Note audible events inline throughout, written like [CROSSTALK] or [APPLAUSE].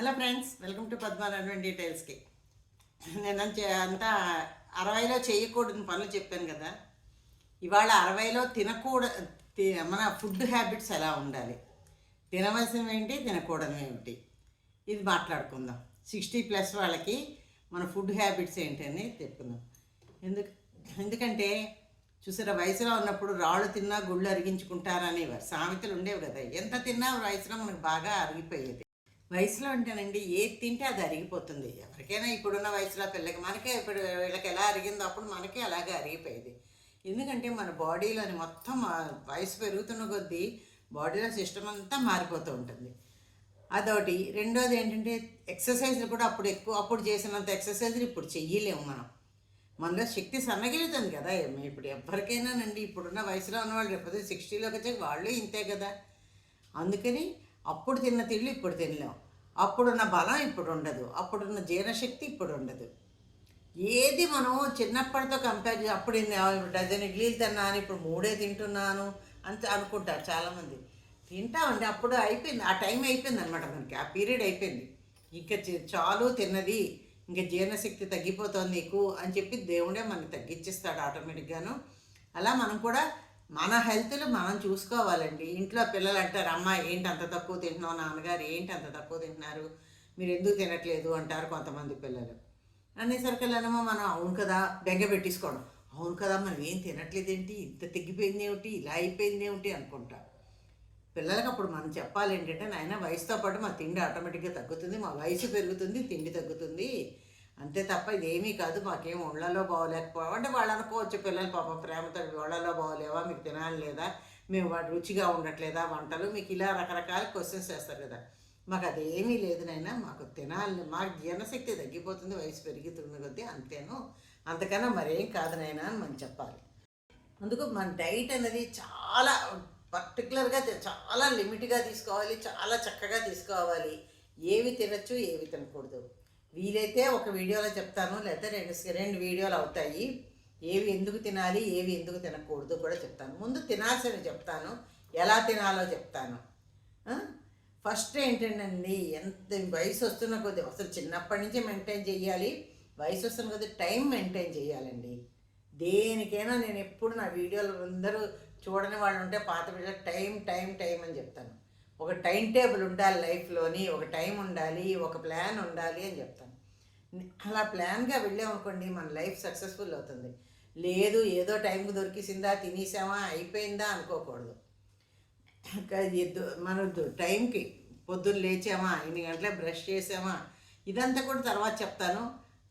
Hello friends welcome to Padmarayana డీటెయిల్స్కి నేను చే- అంతా అరవైలో చేయకూడని పనులు చెప్పాను కదా. ఇవాళ అరవైలో తినకూడ తి- మన ఫుడ్ హ్యాబిట్స్ ఎలా ఉండాలి? తినవలసినవి ఏంటి తినకూడనివి ఏమిటి ఇది మాట్లాడుకుందాం. సిక్స్టీ ప్లస్ వాళ్ళకి మన ఫుడ్ హ్యాబిట్స్ ఏంటి అని చెప్పుకుందాం. ఎందుకు ఎందుకంటే చూసారా వయసులో ఉన్నప్పుడు రాళ్ళు తిన్నా గుళ్ళు అరిగించుకుంటారనేవారు. సామెతలు ఉండేవి కదా. ఎంత తిన్నా వయసులో మనకు బాగా అరిగిపోయేది. వయసులో అంటేనండి ఏది తింటే అది అరిగిపోతుంది. ఎవరికైనా ఇప్పుడున్న వయసులో పిల్లకి మనకే ఇప్పుడు వీళ్ళకి ఎలా అరిగిందో అప్పుడు మనకే అలాగే అరిగిపోయేది. ఎందుకంటే మన బాడీలోని మొత్తం వయసు పెరుగుతున్న కొద్దీ బాడీలో సిస్టమ్ అంతా మారిపోతూ ఉంటుంది. అదొకటి. రెండోది ఏంటంటే ఎక్సర్సైజ్లు కూడా అప్పుడు ఎక్కువ అప్పుడు చేసినంత ఎక్సర్సైజ్లు ఇప్పుడు చెయ్యలేము మనం. మనలో శక్తి సన్నగిలుతుంది కదా. ఇప్పుడు ఎవరికైనానండి ఇప్పుడున్న వయసులో ఉన్న వాళ్ళు రేపు సిక్స్టీలోకి వచ్చే వాళ్ళు ఇంతే కదా. అందుకని అప్పుడు తిన్న తిళ్ళు ఇప్పుడు తినలేం. అప్పుడున్న బలం ఇప్పుడు ఉండదు అప్పుడున్న జీర్ణశక్తి ఇప్పుడు ఉండదు ఏది మనం చిన్నప్పటితో కంపేర్ చేసి అప్పుడు డజన్ ఇడ్లీలు తిన్నాను ఇప్పుడు మూడే తింటున్నాను అంత అనుకుంటారు చాలామంది. తింటామండి. అప్పుడు అయిపోయింది. ఆ టైం అయిపోయింది అనమాట మనకి. ఆ పీరియడ్ అయిపోయింది. ఇంకా చాలు తిన్నది. ఇంకా జీర్ణశక్తి తగ్గిపోతుంది నీకు అని చెప్పి దేవుడే మనకి తగ్గించేస్తాడు ఆటోమేటిక్గాను. అలా మనం కూడా మన హెల్త్లు మనం చూసుకోవాలండి. ఇంట్లో పిల్లలు అంటారు అమ్మ ఏంటి అంత తక్కువ తింటున్నావు? నాన్నగారు ఏంటి అంత తక్కువ తింటున్నారు? మీరు ఎందుకు తినట్లేదు? అంటారు కొంతమంది పిల్లలు. అనేసరికల్లానేమో మనం అవును కదా బెంగ పెట్టేసుకోవడం. అవును కదా మనం ఏం తినట్లేదేంటి ఇంత తగ్గిపోయింది ఏమిటి? ఇలా అయిపోయింది ఏమిటి? అనుకుంటా. పిల్లలకి అప్పుడు మనం చెప్పాలి ఏంటంటే నాయన వయసుతో పాటు మా తిండి ఆటోమేటిక్గా తగ్గుతుంది మా వయసు పెరుగుతుంది తిండి తగ్గుతుంది. అంతే తప్ప ఇదేమీ కాదు మాకేం ఒళ్ళలో బాగోలేకపోవా అంటే వాళ్ళు అనుకోవచ్చు పిల్లలు పాపం ప్రేమతో ఒళ్ళలో బాగోలేవా? మీకు తినాలి లేదా? మేము వాడు రుచిగా ఉండట్లేదా? వంటలు మీకు ఇలా రకరకాల క్వశ్చన్స్ వేస్తారు కదా. మాకు అదేమీ లేదు నాయనా మాకు తినాలి మాకు జీర్ణశక్తి తగ్గిపోతుంది వయసు పెరుగుతుంది కొద్దీ అంతేను. అంతకన్నా మరేం కాదు నాయన అని మనం చెప్పాలి. అందుకు మన డైట్ అనేది చాలా పర్టికులర్గా చాలా లిమిట్గా తీసుకోవాలి చాలా చక్కగా తీసుకోవాలి. ఏవి తినచ్చు ఏవి తినకూడదు. వీలైతే ఒక వీడియోలో చెప్తాను లేకపోతే రెండు రెండు వీడియోలు అవుతాయి. ఏవి ఎందుకు తినాలి ఏవి ఎందుకు తినకూడదు కూడా చెప్తాను. ముందు తినాల్సినవి చెప్తాను ఎలా తినాలో చెప్తాను. ఫస్ట్ ఏంటండి ఎంత వయసు వస్తున్న కొద్దీ అసలు చిన్నప్పటి నుంచి మెయింటైన్ చేయాలి వయసు వస్తున్న కొద్దీ టైం మెయింటైన్ చేయాలండి దేనికైనా నేను ఎప్పుడు నా వీడియోలు అందరూ చూడని వాళ్ళు ఉంటే పాత వీడియో టైం టైం టైం అని చెప్తాను. ఒక టైం టేబుల్ ఉండాలి లైఫ్లోని ఒక టైం ఉండాలి ఒక ప్లాన్ ఉండాలి అని చెప్తాను. అలా ప్లాన్గా వెళ్ళామనుకోండి మన లైఫ్ సక్సెస్ఫుల్ అవుతుంది. లేదు ఏదో టైంకి దొరికిసిందా తినేసామా అయిపోయిందా అనుకోకూడదు. మన టైంకి పొద్దున్న లేచామా ఇన్ని గంటలే బ్రష్ చేసామా ఇదంతా కూడా తర్వాత చెప్తాను.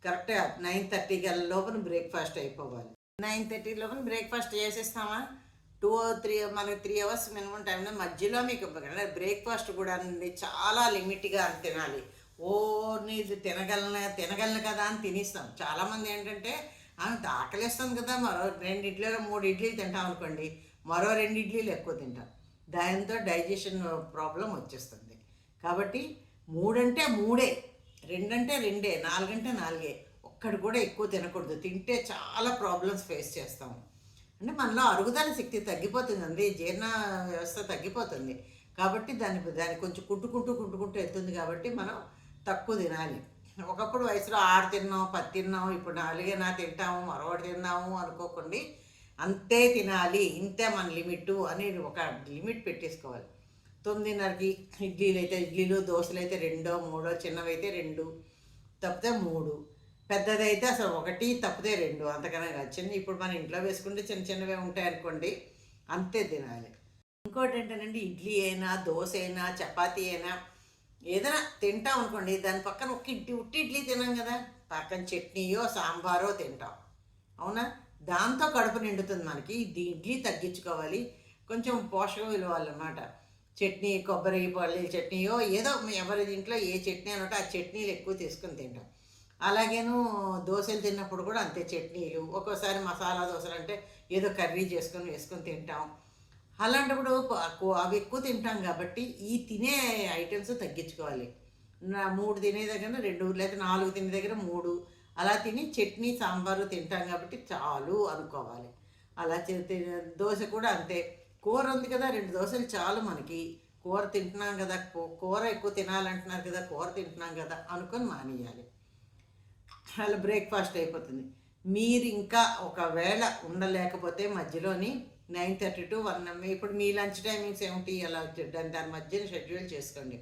కరెక్ట్గా నైన్ థర్టీ గల లోపల బ్రేక్ఫాస్ట్ అయిపోవాలి. నైన్ థర్టీ లోపల బ్రేక్ఫాస్ట్ చేసేస్తామా? టూ త్రీ మనకి త్రీ అవర్స్ మినిమం టైంలో మధ్యలో మీకు బ్రేక్ఫాస్ట్ కూడా అండి చాలా లిమిట్గా తినాలి. ఓ నీది తినగలను తినగలను కదా అని తినేస్తాం. చాలామంది ఏంటంటే ఆమె ఆకలిస్తుంది కదా మరో రెండు ఇడ్లీలో మూడు ఇడ్లీలు తింటాం అనుకోండి మరో రెండు ఇడ్లీలు ఎక్కువ తింటాం. దాంతో డైజెషన్ ప్రాబ్లం వచ్చేస్తుంది. కాబట్టి మూడంటే మూడే రెండంటే రెండే నాలుగంటే నాలుగే ఒక్కటి కూడా ఎక్కువ తినకూడదు. తింటే చాలా ప్రాబ్లమ్స్ ఫేస్ చేస్తాము అంటే మనలో అరుగుదల శక్తి తగ్గిపోతుందండి జీర్ణ వ్యవస్థ తగ్గిపోతుంది. కాబట్టి దాని దాన్ని కొంచెం కుట్టుకుంటూ కుట్టుకుంటూ వెళ్తుంది కాబట్టి మనం తక్కువ తినాలి. ఒకప్పుడు వయసులో ఆరు తిన్నాం పది తిన్నాం ఇప్పుడు నాలుగేనా తింటాము మరొకటి తిన్నాము అనుకోకండి. అంతే తినాలి ఇంతే మన లిమిట్ అని ఒక లిమిట్ పెట్టేసుకోవాలి. తొమ్మిదిన్నరకి ఇడ్లీలు అయితే ఇడ్లీలు దోశలు అయితే రెండో మూడో చిన్నవి అయితే రెండు తప్పితే మూడు. పెద్దదైతే అసలు ఒకటి తప్పితే రెండు. అంతకన్నా కాదు. చిన్న ఇప్పుడు మన ఇంట్లో వేసుకుంటే చిన్న చిన్నవే ఉంటాయి అనుకోండి అంతే తినాలి. ఇంకోటి ఏంటంటే ఇడ్లీ అయినా దోశ అయినా చపాతీ అయినా ఏదైనా తింటాం అనుకోండి దాని పక్కన ఒక ఇడ్లీ ఉట్టి ఇడ్లీ తినాం కదా. పక్కన చట్నీయో సాంబారో తింటాం. అవునా? దాంతో కడుపు నిండుతుంది మనకి. ఇది ఇడ్లీ తగ్గించుకోవాలి. కొంచెం పోషక విలువాలన్నమాట. చట్నీ కొబ్బరి పల్లి చట్నీయో ఏదో ఎవరి ఇంట్లో ఏ చట్నీ అని ఆ చట్నీలు ఎక్కువ తీసుకొని తింటాం. అలాగేను దోశలు తిన్నప్పుడు కూడా అంతే చట్నీలు ఒక్కోసారి మసాలా దోశలు అంటే ఏదో కర్రీ చేసుకొని వేసుకొని తింటాం. అలాంటప్పుడు అవి ఎక్కువ తింటాం కాబట్టి ఈ తినే ఐటమ్స్ తగ్గించుకోవాలి. నా మూడు తినే దగ్గర రెండు లేదా నాలుగు తినే దగ్గర మూడు. అలా తిని చట్నీ సాంబారు తింటాం కాబట్టి చాలు అనుకోవాలి. అలా తి- దోశ కూడా అంతే. కూర ఉంది కదా రెండు దోశలు చాలు మనకి. కూర తింటున్నాం కదా కూ- కూర ఎక్కువ తినాలంటున్నారు కదా కూర తింటున్నాం కదా అనుకొని మానేయాలి. అలా బ్రేక్ఫాస్ట్ అయిపోతుంది. మీరు ఇంకా ఒకవేళ ఉండలేకపోతే మధ్యలోని నైన్ థర్టీ టు వన్ ఇప్పుడు మీ లంచ్ టైమింగ్స్ ఏమిటి అలా దాని దాని మధ్యన షెడ్యూల్ చేసుకోండి.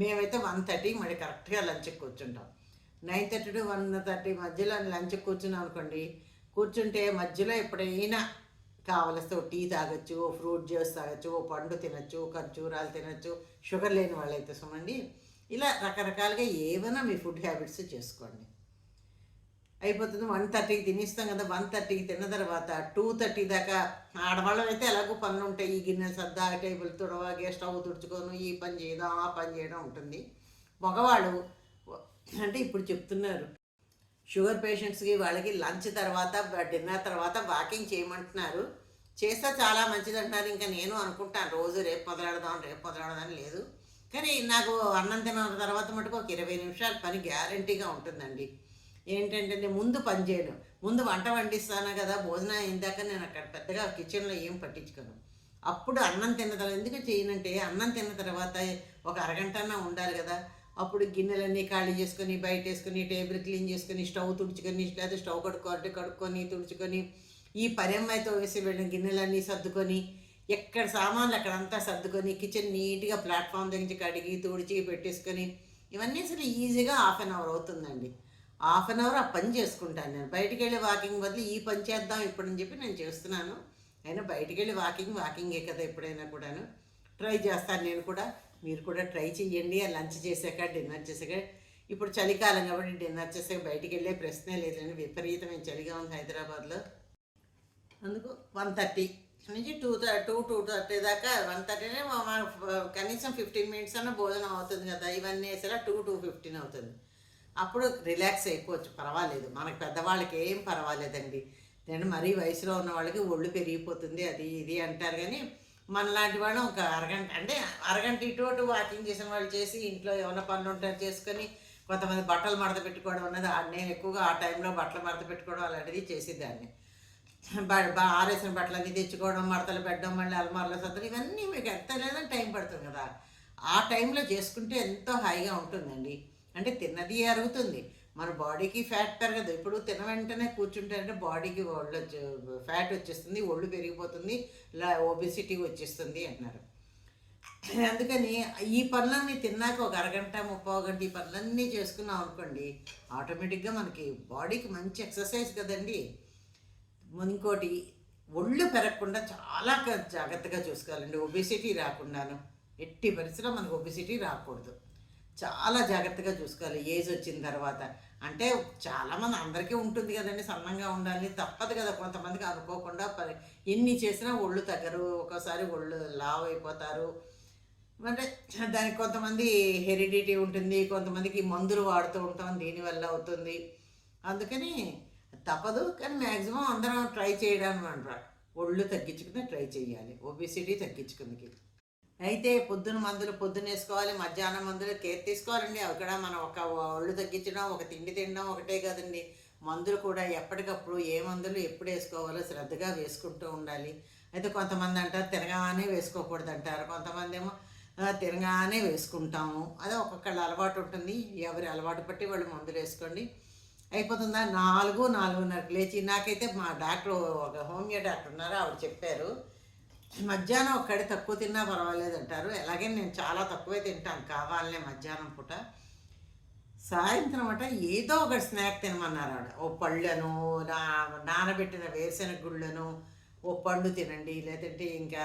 మేమైతే వన్ థర్టీకి మళ్ళీ కరెక్ట్గా లంచ్కి కూర్చుంటాం. Nine thirty to one thirty మధ్యలో లంచ్కి కూర్చున్నాం అనుకోండి కూర్చుంటే మధ్యలో ఎప్పుడైనా కావలిస్తే ఓ టీ తాగొచ్చు ఓ ఫ్రూట్ జ్యూస్ తాగొచ్చు ఓ పండు తినొచ్చు ఖర్జూరాలు తినచ్చు షుగర్ లేని వాళ్ళైతే సుమండి ఇలా రకరకాలుగా ఏమైనా మీ ఫుడ్ హ్యాబిట్స్ చేసుకోండి. అయిపోతుంది. వన్ థర్టీకి తినేస్తాం కదా వన్ థర్టీకి తిన్న తర్వాత టూ థర్టీ దాకా ఆడవాళ్ళం అయితే ఎలాగో పనులు ఉంటాయి. ఈ గిన్నె సర్దా టేబుల్ తుడవ స్టవ్ తుడుచుకోను ఈ పని చేయడం ఆ పని చేయడం ఉంటుంది. మగవాళ్ళు అంటే ఇప్పుడు చెప్తున్నారు. షుగర్ పేషెంట్స్కి వాళ్ళకి లంచ్ తర్వాత డిన్నర్ తర్వాత వాకింగ్ చేయమంటున్నారు. చేస్తే చాలా మంచిది అంటున్నారు ఇంకా నేను అనుకుంటాను రోజు రేపు మొదలెడదాం రేపు మొదలెడదాం లేదు. కానీ నాకు అన్నం తిన్న తర్వాత మటుకు ఒక ఇరవై నిమిషాల పని గ్యారంటీగా ఉంటుందండి. ఏంటంటే నేను ముందు పని చేయను. ముందు వంట వండిస్తాను కదా? భోజనం అయిందాక నేను అక్కడ పెద్దగా కిచెన్లో ఏం పట్టించుకోను. అప్పుడు అన్నం తిన్న తర్వాత ఎందుకు చేయనంటే అన్నం తిన్న తర్వాత ఒక అరగంటన్నా ఉండాలి కదా. అప్పుడు గిన్నెలన్నీ ఖాళీ చేసుకొని బయట వేసుకొని టేబుల్ క్లీన్ చేసుకొని స్టవ్ తుడుచుకొని లేదా స్టవ్ కడుక్కోవాలి కడుక్కొని తుడుచుకొని ఈ పరెమ్మాయితో అమ్మాయితో వేసి వెళ్ళిన గిన్నెలన్నీ సర్దుకొని ఎక్కడ సామాన్లు అక్కడంతా సర్దుకొని కిచెన్ నీట్గా ప్లాట్ఫామ్ దగ్గర కడిగి తుడిచి పెట్టేసుకొని ఇవన్నీ అసలు ఈజీగా హాఫ్ అన్ అవర్ అవుతుందండి. హాఫ్ అన్ అవర్ ఆ పని చేసుకుంటాను నేను. బయటికి వెళ్ళి వాకింగ్ బదులు ఈ పని చేద్దాం ఇప్పుడని చెప్పి నేను చేస్తున్నాను. అయినా బయటికి వెళ్ళి వాకింగ్ వాకింగే కదా ఎప్పుడైనా కూడాను. ట్రై చేస్తాను నేను కూడా. మీరు కూడా ట్రై చేయండి లంచ్ చేశాక డిన్నర్ చేశాక. ఇప్పుడు చలికాలం కాబట్టి డిన్నర్ చేసాక బయటికి వెళ్ళే ప్రశ్నే లేదండి విపరీతమైన చలిగా ఉంది హైదరాబాద్లో. అందుకు వన్ థర్టీ నుంచి టూ టూ టూ థర్టీ దాకా వన్ థర్టీనే కనీసం ఫిఫ్టీన్ మినిట్స్ అన్న భోజనం అవుతుంది కదా. ఇవన్నీ వేసేలా టూ టూ ఫిఫ్టీన్ అవుతుంది. అప్పుడు రిలాక్స్ అయిపోవచ్చు. పర్వాలేదు. మనకు పెద్దవాళ్ళకి ఏం పర్వాలేదండి. నేను మరీ వయసులో ఉన్న వాళ్ళకి ఒళ్ళు పెరిగిపోతుంది అది ఇది అంటారు కానీ మనలాంటి వాళ్ళు ఒక అరగంట అంటే అరగంట ఇటు అటు వాకింగ్ చేసిన వాళ్ళు చేసి ఇంట్లో ఏమైనా పనులు ఉంటారు చేసుకొని కొంతమంది బట్టలు మడత పెట్టుకోవడం అన్నది ఆ- నేను ఎక్కువగా ఆ టైంలో బట్టలు మడత పెట్టుకోవడం అలాంటిది చేసేదాన్ని. బ- ఆరేసిన బట్టలన్నీ తెచ్చుకోవడం మడతలు పెట్టడం మళ్ళీ అలమార్లో సర్దడం ఇవన్నీ మీకు ఎంత లేదని టైం పడుతుంది కదా. ఆ టైంలో చేసుకుంటే ఎంతో హాయిగా ఉంటుందండి. అంటే తిన్నది అరుగుతుంది మన బాడీకి ఫ్యాట్ పెరగదు. ఇప్పుడు తిన వెంటనే కూర్చుంటారంటే బాడీకి ఒళ్ళు ఫ్యాట్ వచ్చేస్తుంది ఒళ్ళు పెరిగిపోతుంది ఇలా వచ్చేస్తుంది అంటున్నారు. అందుకని ఈ పనులన్నీ తిన్నాక ఒక అరగంట ముప్పై గంట ఈ పనులన్నీ చేసుకున్నాం అనుకోండి ఆటోమేటిక్గా మనకి బాడీకి మంచి ఎక్సర్సైజ్ కదండి. ఇంకోటి ఒళ్ళు పెరగకుండా చాలా జాగ్రత్తగా చూసుకోవాలండి. ఒబిసిటీ రాకుండాను ఎట్టి పరిస్థితిలో మనకు ఒబిసిటీ రాకూడదు. చాలా జాగ్రత్తగా చూసుకోవాలి. ఏజ్ వచ్చిన తర్వాత. అంటే చాలామంది అందరికీ ఉంటుంది కదండి సన్నంగా ఉండాలి. తప్పదు కదా కొంతమందికి అనుకోకుండా ఎన్ని చేసినా ఒళ్ళు తగ్గరు. ఒక్కోసారి ఒళ్ళు లావ్ అయిపోతారు అంటే దానికి కొంతమంది హెరిడిటీ ఉంటుంది కొంతమందికి మందులు వాడుతూ ఉంటాం దీనివల్ల అవుతుంది. అందుకని తప్పదు కానీ మ్యాక్సిమం అందరం ట్రై చేయడానికి అంటారు ఒళ్ళు తగ్గించుకుని ట్రై చేయాలి ఒబిసిటీ తగ్గించుకుందికి. అయితే పొద్దున మందులు పొద్దున వేసుకోవాలి మధ్యాహ్నం మందులు కేర్ తీసుకోవాలండి. అవి కూడా మనం ఒక ఒళ్ళు తగ్గించడం ఒక తిండి తినడం ఒకటే కదండి. మందులు కూడా ఎప్పటికప్పుడు ఏ మందులు ఎప్పుడు వేసుకోవాలో శ్రద్ధగా వేసుకుంటూ ఉండాలి. అయితే కొంతమంది అంటారు తిరగానే వేసుకోకూడదు అంటారు. కొంతమంది ఏమో తిరగానే వేసుకుంటాము. అదే ఒక్కొక్కళ్ళ అలవాటు ఉంటుంది. ఎవరి అలవాటు బట్టి వాళ్ళు మందులు వేసుకోండి. అయిపోతుందా? నాలుగు నాలుగున్నరకు లేచి నాకైతే మా డాక్టర్ ఒక హోమియో డాక్టర్ ఉన్నారు ఆవిడ చెప్పారు. మధ్యాహ్నం ఒక్కడే తక్కువ తిన్నా పర్వాలేదు అంటారు అలాగే నేను చాలా తక్కువే తింటాను. కావాలనే మధ్యాహ్నం పూట. సాయంత్రం అట ఏదో ఒకటి స్నాక్ తినమన్నారు ఆవిడ ఓ పళ్ళను నా నానబెట్టిన వేరుశెనగ గుళ్ళను ఓ పండు తినండి లేదంటే ఇంకా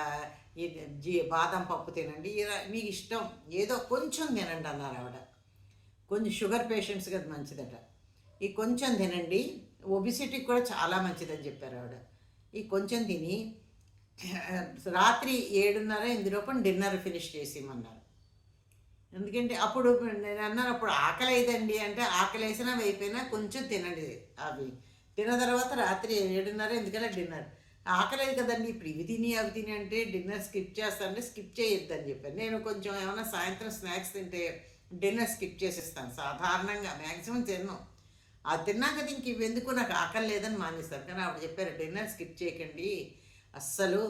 ఇది జీ బాదం పప్పు తినండి ఇలా మీకు ఇష్టం. ఏదో కొంచెం తినండి అన్నారు ఆవిడ కొంచెం షుగర్ పేషెంట్స్ కదా మంచిదట. ఈ కొంచెం తినండి. ఒబిసిటీకి కూడా చాలా మంచిదని చెప్పారు ఆవిడ. ఈ కొంచెం తిని [LAUGHS] రాత్రి ఏడున్నర ఎనిమిది ఇందులోపు డిన్నర్ ఫినిష్ చేసేయమన్నారు ఎందుకంటే అప్పుడు నేను అన్నాను అప్పుడు ఆకలి అంటే ఆకలి వేసినా అయిపోయినా కొంచెం తినండి అవి. తిన్న తర్వాత రాత్రి ఏడున్నర ఎందుకంటే డిన్నర్? ఆకలేదు కదండి ఇప్పుడు ఇవి తిని అవి తిని అంటే డిన్నర్ స్కిప్ చేస్తానంటే స్కిప్ చేయొద్దని చెప్పాను. నేను కొంచెం ఏమైనా సాయంత్రం స్నాక్స్ తింటే డిన్నర్ స్కిప్ చేసేస్తాను సాధారణంగా మ్యాక్సిమం తిన్నాను అది తిన్నాక ఇంక ఇవి ఎందుకు నాకు ఆకలి లేదని మానేస్తారు. కానీ ఆవిడ చెప్పారు డిన్నర్ స్కిప్ చేయకండి. అస్సలు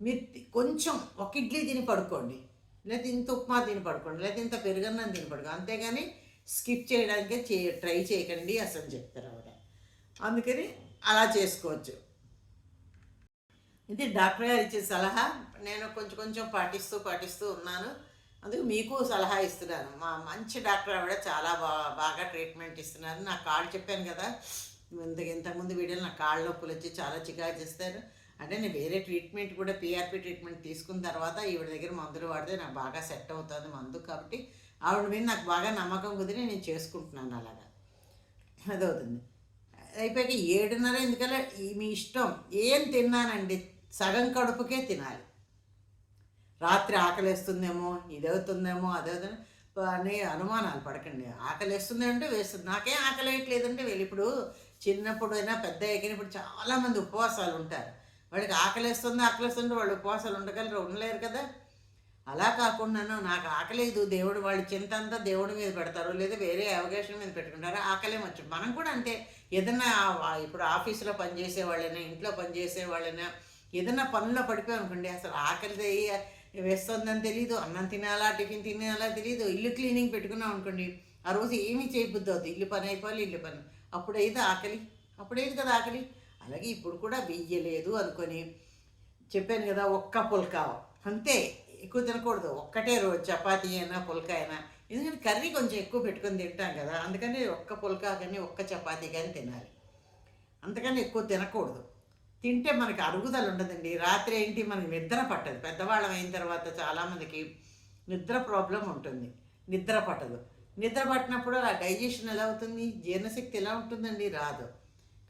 మీరు కొంచెం ఒక ఇడ్లీ తిని పడుకోండి. లేదా ఇంత ఉప్మా తిని పడుకోండి. లేదా ఇంత పెరుగన్నం తిని పడుకోండి. అంతేగాని స్కిప్ చేయడానికే చే ట్రై చేయకండి అసలు చెప్తారు ఆవిడ. అందుకని అలా చేసుకోవచ్చు. ఇది డాక్టర్ గారు ఇచ్చే సలహా. నేను కొంచెం కొంచెం పాటిస్తూ పాటిస్తూ ఉన్నాను. అందుకు మీకు సలహా ఇస్తున్నాను. మా మంచి డాక్టర్ ఆవిడ చాలా బాగా బాగా ట్రీట్మెంట్ ఇస్తున్నారు. నా కాళ్ళు చెప్పాను కదా. ఇంత ఇంతకుముందు వీడియోలు నా కాళ్ళ నొప్పులు వచ్చి చాలా చికాకు చేస్తారు. అంటే నేను వేరే ట్రీట్మెంట్ కూడా పీఆర్పీ ట్రీట్మెంట్ తీసుకున్న తర్వాత ఈవిడ దగ్గర మందులు వాడితే నాకు బాగా సెట్ అవుతుంది మందు కాబట్టి ఆవిడ మీద నాకు బాగా నమ్మకం కుదిరి నేను చేసుకుంటున్నాను అలాగా. అదవుతుంది. అయిపోయాక ఏడున్నర ఎందుకలా మీ ఇష్టం ఏం తిన్నానండి? సగం కడుపుకే తినాలి. రాత్రి ఆకలేస్తుందేమో ఇదవుతుందేమో అదవుతుంది అని అనుమానాలు పడకండి. ఆకలిస్తుంది అంటే వేస్తుంది. నాకేం ఆకలి వేయట్లేదంటే వెళ్ళి ఇప్పుడు చిన్నప్పుడు అయినా పెద్ద ఎగిన ఇప్పుడు చాలామంది ఉపవాసాలు ఉంటారు. వాడికి ఆకలిస్తుంది ఆకలిస్తుంటే వాళ్ళు ఉపవాసాలు ఉండగలరు ఉండలేరు కదా? అలా కాకుండాను నాకు ఆకలేదు దేవుడు వాళ్ళ చింత అంతా దేవుడి మీద పెడతారు లేదా వేరే అవకాశం మీద పెట్టుకుంటారు ఆకలే వచ్చు మనం కూడా అంతే. ఏదైనా ఇప్పుడు ఆఫీసులో పనిచేసే వాళ్ళైనా ఇంట్లో పనిచేసే వాళ్ళైనా ఏదైనా పనుల్లో పడిపోయి అనుకోండి అసలు ఆకలి వేస్తుందని తెలియదు అన్నం తినాలా టిఫిన్ తినాలా తెలియదు ఇల్లు క్లీనింగ్ పెట్టుకున్నాం అనుకోండి ఆ రోజు ఏమీ చేయబుద్ది అవుతుంది. ఇల్లు పని అయిపోవాలి ఇల్లు పని. అప్పుడైతే ఆకలి. అప్పుడైతే కదా ఆకలి? అలాగే ఇప్పుడు కూడా వెయ్యలేదు అనుకొని చెప్పాను కదా ఒక్క పుల్కా. అంతే ఎక్కువ తినకూడదు. ఒక్కటే రోజు చపాతీ అయినా పుల్కా అయినా. ఎందుకంటే కర్రీ కొంచెం ఎక్కువ పెట్టుకొని తింటాం కదా అందుకని ఒక్క పుల్కా కానీ ఒక్క చపాతీ కానీ తినాలి. అంతకని ఎక్కువ తినకూడదు. తింటే మనకి అరుగుదల ఉండదండి. రాత్రి ఏంటి మనకి నిద్ర పట్టదు. పెద్దవాళ్ళం అయిన తర్వాత చాలామందికి నిద్ర ప్రాబ్లం ఉంటుంది. నిద్ర పట్టదు. నిద్ర పట్టినప్పుడు ఆ డైజెషన్ ఎలా అవుతుంది? జీర్ణశక్తి ఎలా ఉంటుందండి? రాదు.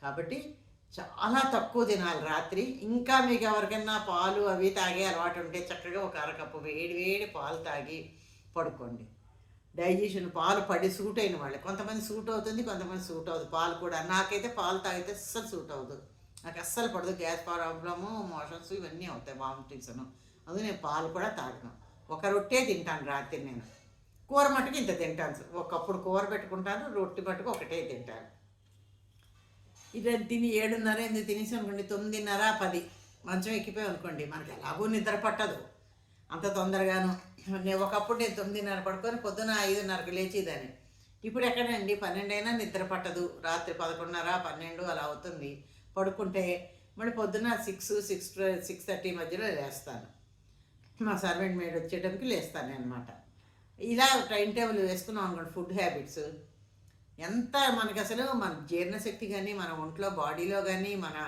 కాబట్టి చాలా తక్కువ తినాలి రాత్రి ఇంకా మీకు ఎవరికైనా పాలు అవి తాగే అలవాటు ఉంటే చక్కగా ఒక అరకప్పు వేడి వేడి పాలు తాగి పడుకోండి. డైజెషన్ పాలు పడి సూట్ అయిన వాళ్ళు. కొంతమంది సూట్ అవుతుంది కొంతమంది సూట్ అవుతుంది పాలు కూడా నాకైతే పాలు తాగితే అస్సలు సూట్ అవ్వదు. నాకు అస్సలు పడదు. గ్యాస్ ప్రాబ్లము మోషన్స్ ఇవన్నీ అవుతాయి వామిటింగ్స్ అందుకు నేను పాలు కూడా తాగను. ఒక రొట్టే తింటాను రాత్రి నేను. కూర మట్టుకు ఇంత తింటాను. ఒకప్పుడు కూర పెట్టుకుంటాను రొట్టె మట్టుకు ఒకటే తింటాను. ఇది తిని ఏడున్నర ఎనిమిది తినేసి అనుకోండి తొమ్మిదిన్నర పది. మంచం ఎక్కిపోయి అనుకోండి మనకి ఎలాగో నిద్ర పట్టదు. అంత తొందరగాను. నేను ఒకప్పుడు నేను తొమ్మిదిన్నర పడుకొని పొద్దున ఐదున్నరకు లేచేదాన్ని. ఇప్పుడు ఎక్కడండి? పన్నెండు అయినా నిద్ర పట్టదు. రాత్రి పదకొండున్నర పన్నెండు అలా అవుతుంది. పడుకుంటే మళ్ళీ పొద్దున సిక్స్ సిక్స్ సిక్స్ థర్టీ మధ్యలో లేస్తాను. మా సర్వెంట్ మేడ్ వచ్చేటప్పటికి లేస్తాను అనమాట ఇలా టైం టేబుల్ వేసుకున్నాం అనుకోండి ఫుడ్ హ్యాబిట్స్. ఎంత మనకి అసలు మన జీర్ణశక్తి కానీ మన ఒంట్లో బాడీలో కానీ మన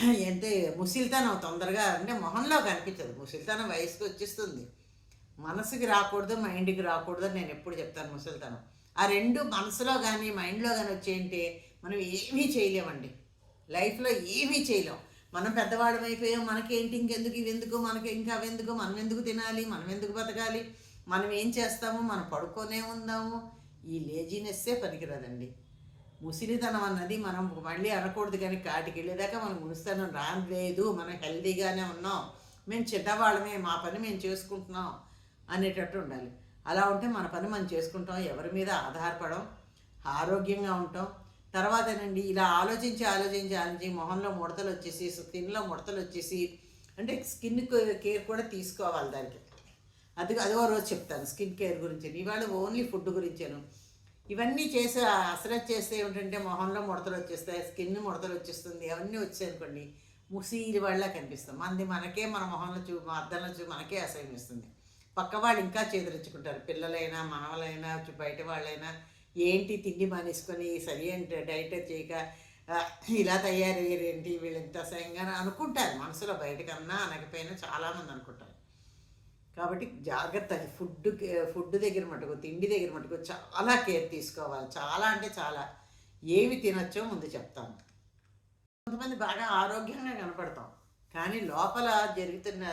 [CLEARS THROAT] ఎంత ముసిలితనం తొందరగా అంటే మొహంలో కనిపించదు. ముసిలితనం వయసుకు వచ్చేస్తుంది. మనసుకి రాకూడదు మైండ్కి రాకూడదు అని నేను ఎప్పుడు చెప్తాను ముసలితనం. ఆ రెండు మనసులో కానీ మైండ్లో కానీ వచ్చేంటి మనం ఏమీ చేయలేమండి. లైఫ్లో ఏమీ చేయలేం. మనం పెద్దవాళ్ళం అయిపోయాం మనకేంటి ఇంకెందుకు ఇవి ఎందుకు మనకి ఇంకా అవెందుకు మనం ఎందుకు తినాలి మనం ఎందుకు బతకాలి మనం ఏం చేస్తాము మనం పడుకోనే ఉందాము. ఈ లేజినెస్సే పనికిరాదండి. ముసిలితనం అన్నది మనం మళ్ళీ అనకూడదు కానీ కాటికి వెళ్ళేదాకా మనం మునిస్తనం రాలేదు మనం హెల్దీగానే ఉన్నాం మేము చిన్నవాళ్ళమే మా పని మేము చేసుకుంటున్నాం అనేటట్టు ఉండాలి. అలా ఉంటే మన పని మనం చేసుకుంటాం ఎవరి మీద ఆధారపడం ఆరోగ్యంగా ఉంటాం. తర్వాతనండి ఇలా ఆలోచించి ఆలోచించి ఆలోచించి మొహంలో ముడతలు వచ్చేసి స్కిన్లో ముడతలు వచ్చేసి అంటే స్కిన్ కేర్ కూడా తీసుకోవాలి దానికి. అది అదో రోజు చెప్తాను స్కిన్ కేర్ గురించి. ఇవాళ ఓన్లీ ఫుడ్ గురించాను. ఇవన్నీ చేసి అసలు చేస్తే ఏమిటంటే మొహంలో ముడతలు వచ్చేస్తాయి స్కిన్ ముడతలు వచ్చేస్తుంది అవన్నీ వచ్చాయి అనుకోండి వాళ్ళ కనిపిస్తాం. మంది మనకే మన మొహంలో చూ మా అద్దంలో చూ మనకే అసహ్యం ఇస్తుంది పక్క వాళ్ళు ఇంకా చేదరించుకుంటారు. పిల్లలైనా మనవలైనా బయట వాళ్ళైనా ఏంటి తిండి మానేసుకొని సరి డైట్ చేయక ఇలా తయారయ్యారు ఏంటి వీళ్ళు ఇంత అసహ్యంగా అనుకుంటారు. మనసులో బయటకన్నా అనకపోయినా చాలామంది అనుకుంటారు. కాబట్టి జాగ్రత్త ఫుడ్ ఫుడ్ దగ్గర మటుకు తిండి దగ్గర మటుకు చాలా కేర్ తీసుకోవాలి. చాలా అంటే చాలా. ఏవి తినొచ్చో ముందు చెప్తాను కొంతమంది బాగా ఆరోగ్యంగా కనపడతాం. కానీ లోపల జరుగుతున్న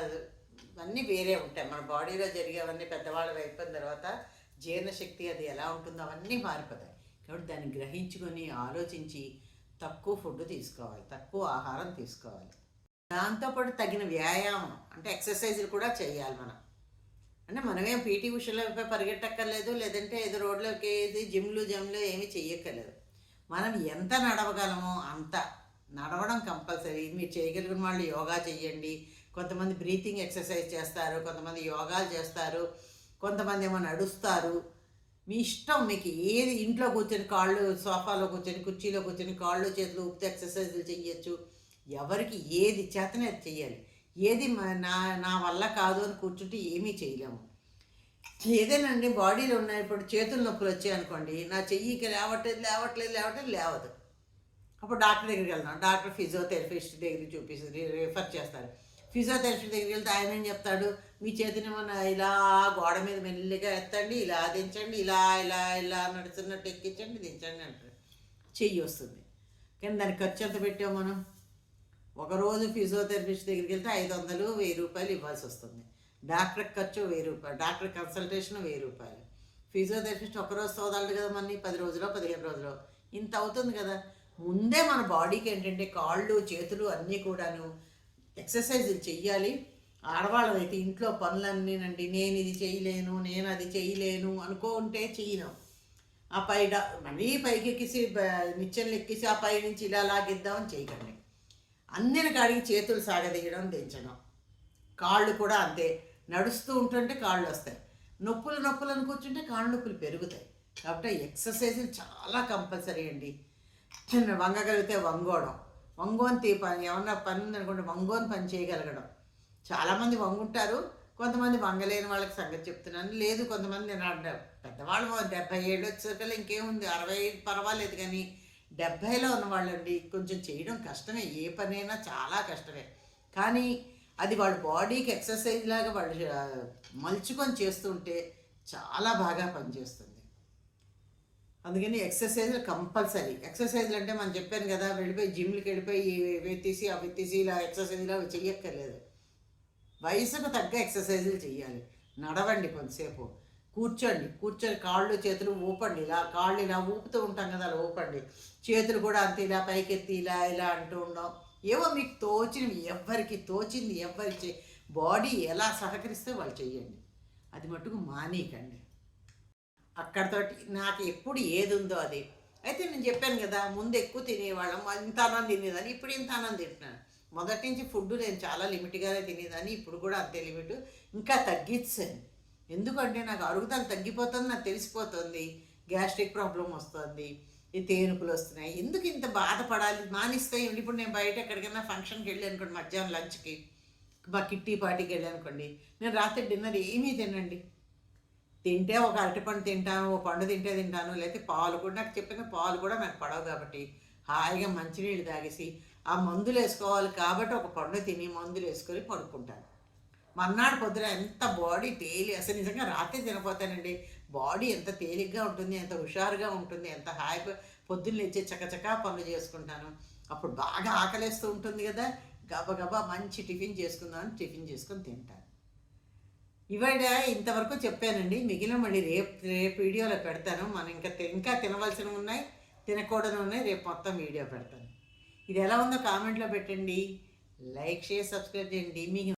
అన్నీ వేరే ఉంటాయి. మన బాడీలో జరిగేవన్నీ పెద్దవాళ్ళు అయిపోయిన తర్వాత జీర్ణశక్తి అది ఎలా ఉంటుందో అవన్నీ మారిపోతాయి. కాబట్టి దాన్ని గ్రహించుకొని ఆలోచించి తక్కువ ఫుడ్ తీసుకోవాలి. తక్కువ ఆహారం తీసుకోవాలి. దాంతోపాటు తగిన వ్యాయామం అంటే ఎక్సర్సైజులు కూడా చేయాలి మనం. అంటే మనమేం పీటీ ఉషలో పరిగెట్టక్కర్లేదు లేదంటే ఏదో రోడ్లోకి ఏది జిమ్లు జమ్లు ఏమీ చెయ్యక్కర్లేదు. మనం ఎంత నడవగలమో అంత. నడవడం కంపల్సరీ. మీరు చేయగలిగిన వాళ్ళు యోగా చేయండి కొంతమంది బ్రీతింగ్ ఎక్సర్సైజ్ చేస్తారు కొంతమంది యోగాలు చేస్తారు కొంతమంది ఏమో నడుస్తారు. మీ ఇష్టం మీకు ఏది ఇంట్లో కూర్చొని కాళ్ళు సోఫాలో కూర్చొని కుర్చీలో కూర్చొని కాళ్ళు చేతులు ఊపితే ఎక్సర్సైజులు చేయొచ్చు ఎవరికి ఏది చేతనే అది ఏది నా నా వల్ల కాదు అని కూర్చుంటే ఏమీ చేయలేము. ఏదేనండి బాడీలో ఉన్నాయి ఇప్పుడు చేతుల నొప్పులు వచ్చాయి అనుకోండి నా చెయ్యికి లేవట్లేదు లేవట్లేదు లేవట్లేదు లేవదు. అప్పుడు డాక్టర్ దగ్గరికి వెళ్దాం. డాక్టర్ ఫిజియోథెరపిస్ట్ దగ్గర చూపిస్తుంది రిఫర్ చేస్తారు ఫిజియోథెరపిస్ట్ దగ్గరికి వెళ్తే ఆయన ఏం చెప్తాడు? మీ చేతిని మన ఇలా గోడ మీద మెల్లిగా ఎత్తండి ఇలా దించండి ఇలా ఇలా ఇలా నడుస్తున్నట్టు ఎక్కించండి దించండి అంటారు చెయ్యి వస్తుంది. కానీ దానికి ఖర్చు ఎంత పెట్టాం మనం? ఒకరోజు ఫిజియోథెరపిస్ట్ దగ్గరికి వెళ్తే ఐదు వందలు వెయ్యి రూపాయలు ఇవ్వాల్సి వస్తుంది. డాక్టర్ ఖర్చు వెయ్యి రూపాయలు డాక్టర్ కన్సల్టేషన్ వెయ్యి రూపాయలు. ఫిజియోథెరపిస్ట్ ఒకరోజు సోదాలు కదా మన పది రోజులో పదిహేను రోజులు. ఇంత అవుతుంది కదా. ముందే మన బాడీకి ఏంటంటే కాళ్ళు చేతులు అన్నీ కూడాను ఎక్సర్సైజులు చెయ్యాలి. ఆడవాళ్ళం అయితే ఇంట్లో పనులన్నీనండి నేను ఇది చేయలేను నేను అది చేయలేను అనుకుంటే చేయను. ఆ పై మళ్ళీ పైకి ఎక్కిసి నిచ్చెనలు ఎక్కిసి ఆ పై నుంచి ఇలా లాగిద్దామని చేయకండి. అందిన కాడికి చేతులు సాగదీయడం దించడం. కాళ్ళు కూడా అంతే. నడుస్తూ ఉంటుంటే కాళ్ళు వస్తాయి. నొప్పులు నొప్పులు అని కూర్చుంటే కాళ్ళు నొప్పులు పెరుగుతాయి. కాబట్టి ఎక్సర్సైజులు చాలా కంపల్సరీ అండి. వంగగలిగితే వంగోవడం. వంగోని తీ పని ఏమన్నా పని ఉందనుకుంటే వంగోని పని చేయగలగడం. చాలామంది వంగుంటారు. కొంతమంది వంగలేని వాళ్ళకి సంగతి చెప్తున్నాను. లేదు కొంతమంది నేను పెద్దవాళ్ళు డెబ్బై ఏళ్ళు వచ్చేసరికల్లా ఇంకేముంది? అరవై పర్వాలేదు కానీ డెబ్భైలో ఉన్న వాళ్ళండి కొంచెం చేయడం కష్టమే. ఏ పనైనా చాలా కష్టమే. కానీ అది వాళ్ళ బాడీకి ఎక్సర్సైజ్ లాగా వాళ్ళు మలుచుకొని చేస్తుంటే చాలా బాగా పనిచేస్తుంది. అందుకని ఎక్సర్సైజ్లు కంపల్సరీ. ఎక్సర్సైజ్లు అంటే మనం చెప్పాను కదా వెళ్ళిపోయి జిమ్లకి వెళ్ళిపోయి ఇవి తీసి అవి తీసి ఇలా ఎక్సర్సైజ్లు అవి చెయ్యక్కర్లేదు. వయసుకు తగ్గ ఎక్సర్సైజులు చేయాలి నడవండి కొంతసేపు. కూర్చోండి కూర్చొని కాళ్ళు చేతులు ఊపండి. ఇలా కాళ్ళు ఇలా ఊపుతూ ఉంటాం కదా అలా ఊపండి. చేతులు కూడా అంతే ఇలా పైకెత్తి ఇలా ఇలా అంటూ ఉండవు ఏవో మీకు తోచినవి ఎవ్వరికి తోచింది ఎవ్వరికి బాడీ ఎలా సహకరిస్తే వాళ్ళు చెయ్యండి. అది మటుకు మానేయకండి. అక్కడతోటి నాకు ఎప్పుడు ఏది ఉందో అది. అయితే నేను చెప్పాను కదా ముందు ఎక్కువ తినేవాళ్ళం ఇంత అన్నం తినేదాన్ని ఇప్పుడు ఇంత అన్నం తింటున్నాను. మొదటి నుంచి ఫుడ్ నేను చాలా లిమిట్గానే తినేదాన్ని ఇప్పుడు కూడా అంతే లిమిట్. ఇంకా తగ్గించాను ఎందుకంటే నాకు అరుగుదల తగ్గిపోతుంది నాకు తెలిసిపోతుంది. గ్యాస్ట్రిక్ ప్రాబ్లం వస్తుంది ఈ తేనుకులు వస్తున్నాయి. ఎందుకు ఇంత బాధపడాలి? మానిస్తాయి ఇప్పుడు నేను బయట ఎక్కడికైనా ఫంక్షన్కి వెళ్ళి అనుకోండి మధ్యాహ్నం లంచ్కి మా కిట్టి పార్టీకి వెళ్ళి అనుకోండి నేను రాత్రి డిన్నర్ ఏమీ తినండి తింటే ఒక అరటిపండు తింటాను ఓ పండు తింటే తింటాను లేకపోతే పాలు కూడా నాకు చెప్పిన పాలు కూడా నాకు పడవు కాబట్టి హాయిగా మంచినీళ్ళు తాగేసి ఆ మందులు వేసుకోవాలి కాబట్టి ఒక పండు తిని మందులు వేసుకొని పడుకుంటాను. మర్నాడు పొద్దున ఎంత బాడీ తేలి అసలు నిజంగా రాత్రి తినపోతానండి. బాడీ ఎంత తేలిగ్గా ఉంటుంది ఎంత హుషారుగా ఉంటుంది ఎంత హాయిగా పొద్దున్న లేచి చకచకా పనులు చేసుకుంటాను. అప్పుడు బాగా ఆకలేస్తూ ఉంటుంది కదా గబగబా మంచి టిఫిన్ చేసుకుందామని టిఫిన్ చేసుకొని తింటాను. ఇవాడ ఇంతవరకు చెప్పానండి మిగిలిన మళ్ళీ రేపు రేపు వీడియోలో పెడతాను. మనం ఇంకా ఇంకా తినవలసినవి ఉన్నాయి తినకూడదు ఉన్నాయి రేపు మొత్తం వీడియో పెడతాను. ఇది ఎలా ఉందో కామెంట్లో పెట్టండి. లైక్ చేసి సబ్స్క్రైబ్ చేయండి. మీకు